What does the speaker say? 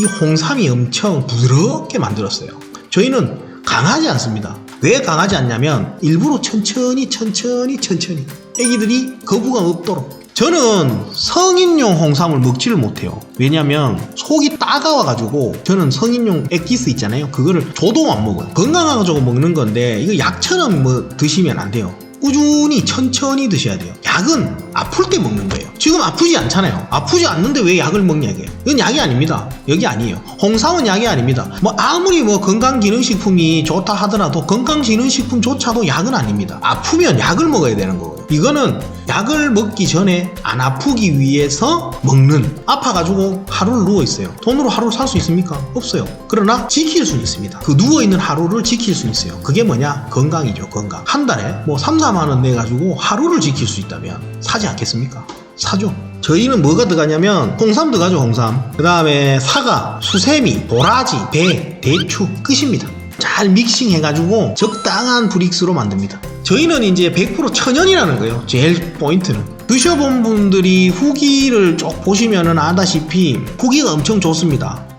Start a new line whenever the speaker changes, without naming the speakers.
이 홍삼이 엄청 부드럽게 만들었어요. 저희는 강하지 않습니다. 왜 강하지 않냐면 일부러 천천히 천천히 천천히 애기들이 거부감 없도록 저는 성인용 홍삼을 먹지를 못해요. 왜냐면 속이 따가워가지고 저는 성인용 액기스 있잖아요. 그거를 저도 안 먹어요. 건강하자고 먹는 건데 이거 약처럼 뭐 드시면 안 돼요. 꾸준히 천천히 드셔야 돼요. 약은 아플 때 먹는 거예요. 지금 아프지 않잖아요. 아프지 않는데 왜 약을 먹냐 이게. 이건 약이 아닙니다. 여기 아니에요. 홍삼은 약이 아닙니다. 뭐 아무리 뭐 건강기능식품이 좋다 하더라도 건강기능식품조차도 약은 아닙니다. 아프면 약을 먹어야 되는 거고요. 이거는 약을 먹기 전에 안 아프기 위해서 먹는 아파가지고 하루를 누워 있어요. 돈으로 하루를 살 수 있습니까? 없어요. 그러나 지킬 수는 있습니다. 그 누워 있는 하루를 지킬 수 있어요. 그게 뭐냐? 건강이죠. 건강. 한 달에 뭐 3, 4만 원 내가지고 하루를 지킬 수 있다면 사지 않겠습니까? 사죠. 저희는 뭐가 들어가냐면 홍삼 들어가죠. 홍삼. 그 다음에 사과, 수세미, 도라지, 배, 대추 끝입니다. 잘 믹싱 해가지고 적당한 브릭스로 만듭니다. 저희는 이제 100% 천연이라는 거예요. 제일 포인트는. 드셔본 분들이 후기를 쭉 보시면은 아다시피 후기가 엄청 좋습니다.